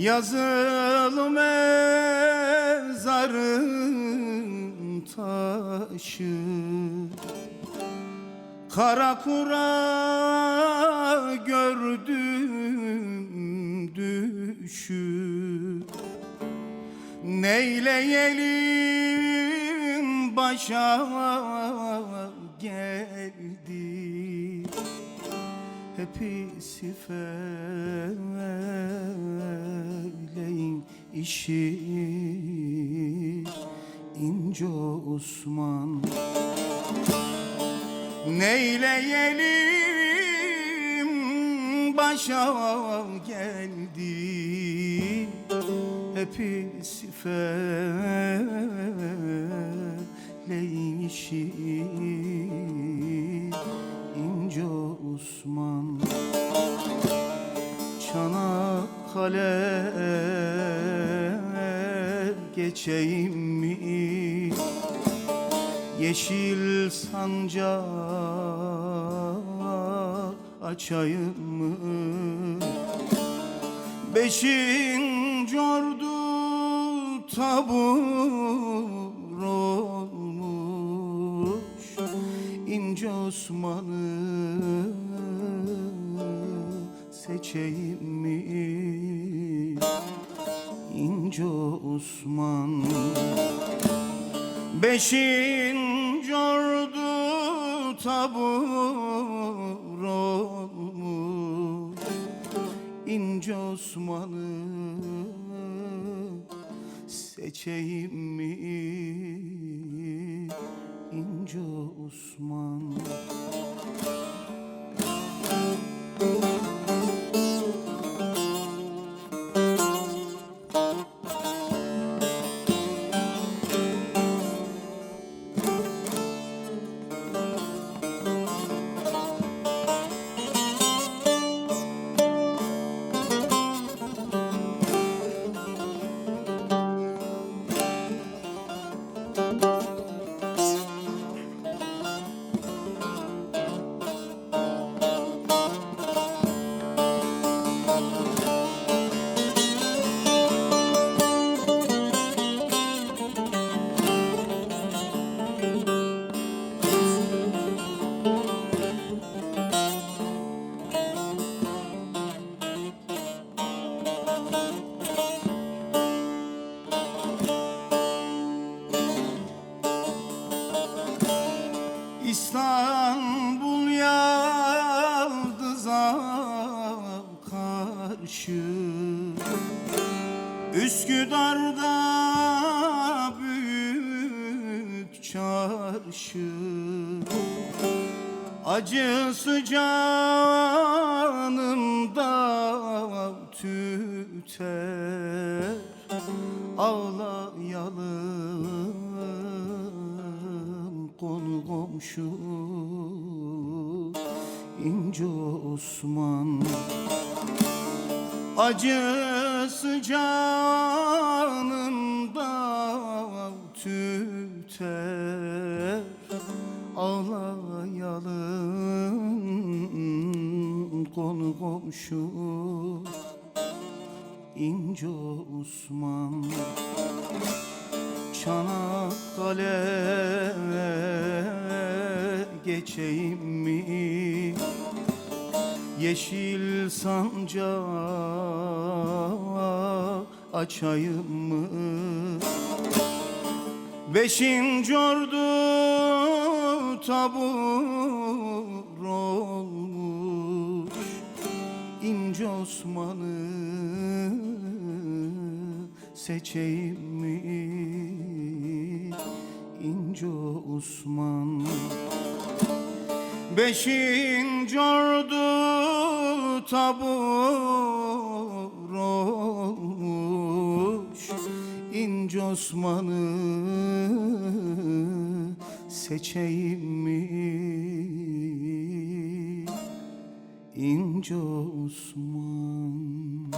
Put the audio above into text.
Yazılı mezarın taşı. Kara kura gördüm düşü. Neyleyelim başa geldi. Hepsi feleğin işi ince Osman. Neyleyelim? Başa geldi. Hepsi feleğin işi ince Osman Çanakkale geçeyim mi? Yeşil sancak açayım mı? Beşinci ordu tabur olmuş İnce Osman'ı seçeyim mi? İnce Osman. Beşinci ordu tabur olmuş İnce Osman'ı seçeyim mi? İnce Osman Üsküdar'da büyük çarşı. Acısı canımda tüter Ağlayalım konu komşu İnce Osman Acısı canımda tüter Ağlayalım konu komşu İnce Osman Çanakkale geçeyim mi? Yeşil sancak açayım mı? Beşinci ordu tabur olmuş İnce Osman'ı seçeyim mi? İnce Osman Beşinci ordu tabur olmuş İnce Osman'ı seçeyim mi? İnce Osman